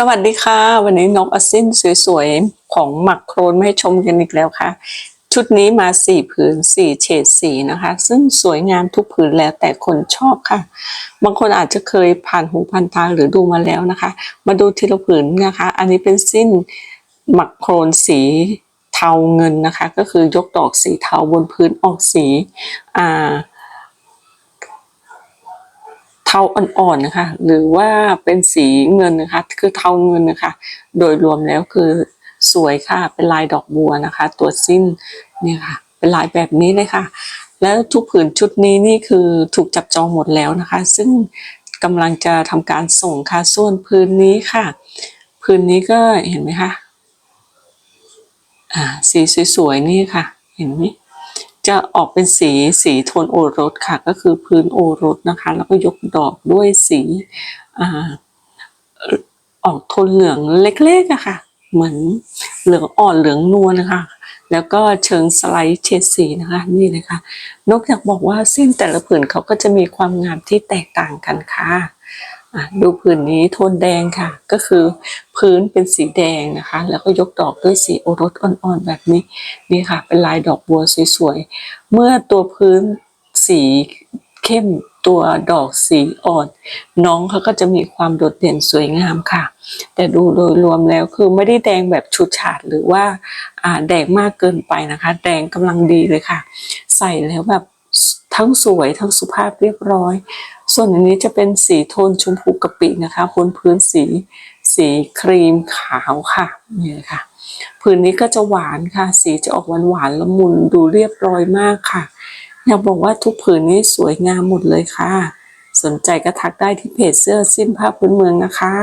สวัสดีค่ะ วันนี้นกอสิ้นสวยๆ ของหมักโครนมาให้ชมกันอีกแล้วค่ะ ชุดนี้มาสี่ผืนสี่เฉดสีนะคะ ซึ่งสวยงามทุกผืนแล้วแต่คนชอบค่ะ บางคนอาจจะเคยผ่านหูผ่านตาหรือดูมาแล้วนะคะ มาดูทีละผืนนะคะ อันนี้เป็นสิ้นหมักโครนสีเทาเงินนะคะ ก็คือยกดอกสีเทาบนพื้นออกสีอ่า เทาอ่อนๆนะคะ หรือว่าเป็นสีเงินนะคะ คือเทาเงินนะคะ โดยรวมแล้วคือสวยค่ะ เป็นลายดอกบัวนะคะ ตัวสิ้นเนี่ยค่ะ เป็นลายแบบนี้เลยค่ะ แล้วทุกผืนชุดนี้นี่คือถูกจับจองหมดแล้วนะคะ ซึ่งกำลังจะทำการส่งค่ะส่วนพื้นนี้ค่ะ พื้นนี้ก็เห็นไหมคะอ่าสีสวยๆนี่ค่ะ เห็นไหม จะออกเป็นสีสีโทนโอรสค่ะ ก็คือพื้นโอรสนะคะ แล้วก็ยกดอกด้วยสีอออกโทนเหลืองเล็กๆอะค่ะ เหมือนเหลืองอ่อนเหลืองนวลนะคะแล้วก็เชิงสไลด์เฉดสีนะคะนี่เลยค่ะนกอยากบอกว่าสิ้นแต่ละผืนเขาก็จะมีความงามที่แตกต่างกันค่ะ ดูผืนนี้โทนแดงค่ะ ก็คือพื้นเป็นสีแดงนะคะ แล้วก็ยกดอกด้วยสีโอรสอ่อนๆแบบนี้นี่ค่ะ เป็นลายดอกบัวสวยๆ เมื่อตัวพื้นสีเข้มตัวดอกสีอ่อน น้องเขาก็จะมีความโดดเด่นสวยงามค่ะ แต่ดูโดยรวมแล้วคือไม่ได้แดงแบบชุดฉาดหรือว่าแดงมากเกินไปนะคะ แดงกำลังดีเลยค่ะ ใส่แล้วแบบ ทั้งสวยทั้งสุภาพเรียบร้อย ส่วนอันนี้จะเป็นสีโทนชมพูกะปินะคะบนพื้นสีสีครีมขาวค่ะนี่ยค่ะผืนนี้ก็จะหวานค่ะ สีจะออกหวานหวานละมุนดูเรียบร้อยมากค่ะ อยากบอกว่าทุกผืนนี้สวยงามหมดเลยค่ะ สนใจก็ทักได้ที่เพจเสื้อสิ้นผ้าพื้นเมืองนะคะ